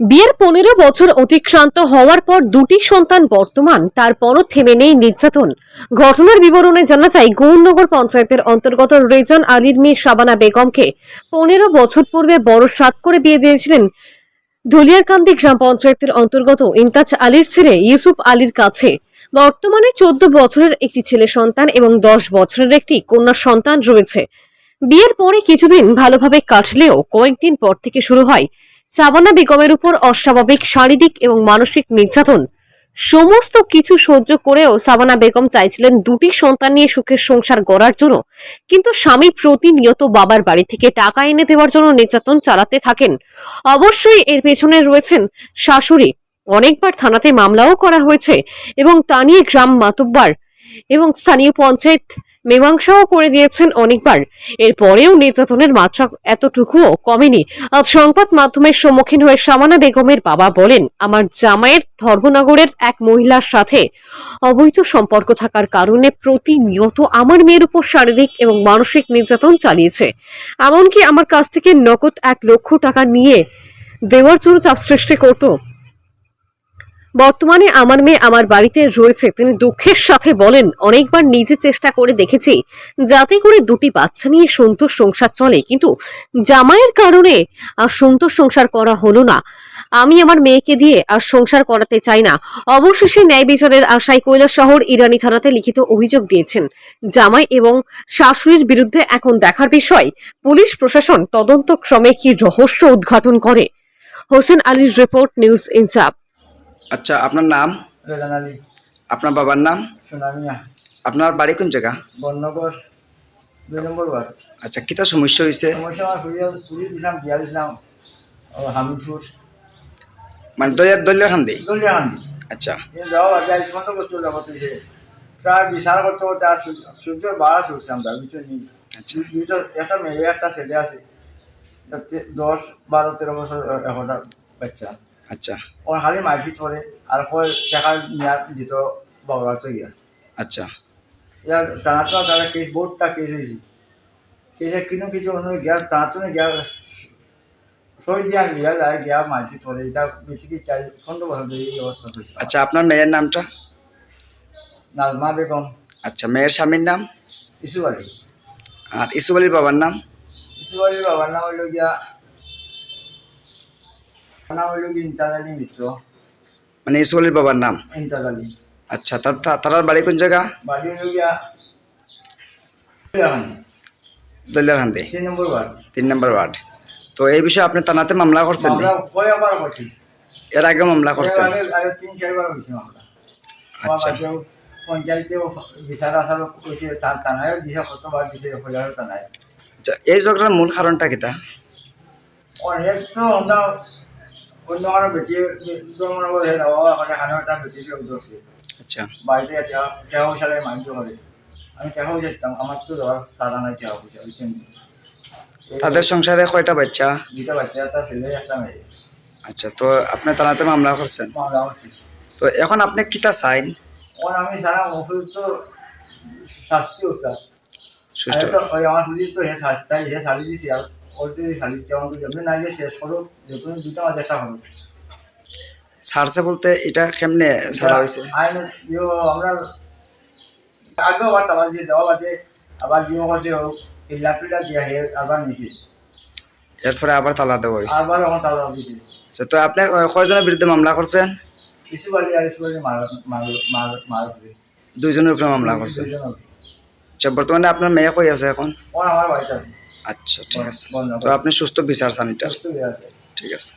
বিয়ের পনেরো বছর অতিক্রান্ত হওয়ার পর দুটি সন্তান বর্তমান, তারপরও থেমে নেই নির্যাতন। ঘটনার বিবরণে জানা যায়, গৌরনগর পঞ্চায়েতের অন্তর্গত রেজান আলীর মেয়ে শাবানা বেগমকে পনেরো বছর পূর্বে বড় সাত করে বিয়ে দিয়েছিলেন ধুলিয়ারকান্দি গ্রাম পঞ্চায়েতের অন্তর্গত ইন্তাজ আলীর ছেলে ইউসুফ আলীর কাছে। বর্তমানে চোদ্দ বছরের একটি ছেলে সন্তান এবং দশ বছরের একটি কন্যা সন্তান রয়েছে। বিয়ের পরে কিছুদিন ভালোভাবে কাটলেও কয়েকদিন পর থেকে শুরু হয় সাবানা বেগমের উপর অস্বাভাবিক, শারীরিক এবং মানসিক নির্যাতন। সমস্ত কিছু সহ্য করেও সাবানা বেগম চাইছিলেন দুটি সন্তান নিয়ে সুখের সংসার গড়ার জন্য। কিন্তু স্বামী প্রতিনিয়ত বাবার বাড়ি থেকে টাকা এনে দেওয়ার জন্য নির্যাতন চালাতে থাকেন। অবশ্যই এর পেছনে রয়েছেন শাশুড়ি। অনেকবার থানাতে মামলাও করা হয়েছে এবং তা নিয়ে গ্রাম মাতব্বার এবং স্থানীয় পঞ্চায়েত মীমাংসাও করে দিয়েছেন অনেকবার। এরপরেও নির্যাতনের মাত্রা এতটুকুও কমেনি। আজ সংবাদ মাধ্যমের সম্মুখীন হয়ে সামানা বেগমের বাবা বলেন, আমার জামাইয়ের ধর্মনগরের এক মহিলার সাথে অবৈধ সম্পর্ক থাকার কারণে প্রতিনিয়ত আমার মেয়ের উপর শারীরিক এবং মানসিক নির্যাতন চালিয়েছে। এমনকি আমার কাছ থেকে নগদ এক লক্ষ টাকা নিয়ে দেওয়ার জন্য চাপ সৃষ্টি করত। বর্তমানে আমার মেয়ে আমার বাড়িতে রয়েছে। তিনি দুঃখের সাথে বলেন, অনেকবার নিজে চেষ্টা করে দেখেছি, যাতে করে দুটি বাচ্চা নিয়ে সুন্দর সংসার চলে। কিন্তু জামাইয়ের কারণে আর সুন্দর সংসার করা হলো না। আমি আমার মেয়েকে দিয়ে আর সংসার করাতে চাই না। অবশেষে ন্যায় বিচারের আশায় শহর ইরানি থানাতে লিখিত অভিযোগ দিয়েছেন। জামাই এবং শাশুড়ির বিরুদ্ধে এখন দেখার বিষয়, পুলিশ প্রশাসন তদন্ত ক্রমে কি রহস্য উদ্ঘাটন করে? হোসেন আলীর রিপোর্ট, নিউজ ইনসাফ। আচ্ছা আপনার নাম? রেজান আলী আপনার বাবার নাম? সোনামিয়া আপনার বাড়ি কোন জায়গা? বর্ণগর দুই নম্বর ওয়ার্ড। আচ্ছা কিতা সমস্যা হয়েছে? সমস্যা আমার ফুরিয়ে ফুরিয়ে দিলাম বিয়া দিলাম হামিদপুর। মানে দলিয়ার দলিয়ার খান দেই দলিয়া হান্দি। আচ্ছা। কিন্তু যাওয়া আগে আজ পনেরো বছর যাব তুই প্রায় বিচার করতে করতে আর সূর্য বাড়া চলছে আমরা বুঝছ নি আচ্ছা। দুইটা একটা মেয়ে একটা ছেলে আছে। দশ বারো তেরো বছর এখনটা বাচ্চা। আচ্ছা। ওর খালি মারপিট করে আর কয় টাকা নিয়ে দিত বাবা তো গিয়া। আচ্ছা। ইয়ার টানাটো তারা কেস বোর্ডটা কেস হয়েছে। কেসে কিনো কিছু অন্য টানাতো না গ্যাস সই দিয়া লিয়া যায় গিয়া মারপিট করে এটা বেশি চাই পনেরো বছর ধরে এই অবস্থা হয়েছে। আচ্ছা আপনার মেয়ের নামটা? নাজমা বেগম। আচ্ছা মেয়ের স্বামীর নাম? ইসু আলী আর ইসুফ আলীর বাবার নাম? ইসু আলীর বাবার নাম হইল গিয়া নাম হইল গিয়া আলী মিত্র? মানে ইসুফ আলীর বাবার নাম? ইন্তাজ আলী আচ্ছা তার বাড়ি কোন জায়গা? বাড়ি গিয়া দলিয়ার তিন নম্বর ওয়ার্ড। তিন নম্বর ওয়ার্ড। তো এই বিষয়ে আপনি থানাতে মামলা করছেন এর আগে মামলা করছেন? তিন চারবার হয়েছে আমরা আচ্ছা পঞ্চায়েতেও বিচার আসার তার দিছে কতবার দিছে হাজারও টানায় আচ্ছা এই ঝগড়ার মূল কারণটা কিতা অনেক তো আমরা অন্য কারও বেটি মনে করে বাবা এখন এখানে একটা বেটি লোক ধরছে আচ্ছা। বাড়িতে টাকা পয়সা লাগে মাইন্ড করে আমি টাকা পয়সা দিতাম আমার তো ধর সাদা নাই টাকা পয়সা বুঝছেন তাদের সংসারে কয়টা বাচ্চা? দুইটা বাচ্চা একটা ছেলে একটা মেয়ে। আচ্ছা তো আপনি থানাতে মামলা করছেন? মামলা করছি। তো এখন আপনি কিতা চাইন? ওর আমি সারা অসুস্থ শাস্তি হতাম তো আমার তো হে শাস্তি হে শাড়ি দিছি আর ওর যদি কেমন করে না গিয়ে শেষ করো যে দুটো আমার চেষ্টা করো ছাড়ছে বলতে এটা কেমনে ছাড়া হয়েছে? আইন আমরা আগেও আবার আবার যে দেওয়া বাদে আবার জিও করছে হোক এই লাটুটা দিয়ে হে আবার নিছি। এরপরে আবার তালা দেওয়া হয়েছে। আবার তালা তো আপনি কয়জনের বিরুদ্ধে মামলা করছেন? কিছু বালি আর কিছু বালি মার মার মার মার দুইজনের উপরে মামলা করছেন। আচ্ছা বর্তমানে আপনার মেয়ে কই আছে এখন? আমার বাড়িতে আছে। আচ্ছা ঠিক আছে। বন্ধ তো আপনি সুস্থ বিচার চান এটার ঠিক আছে।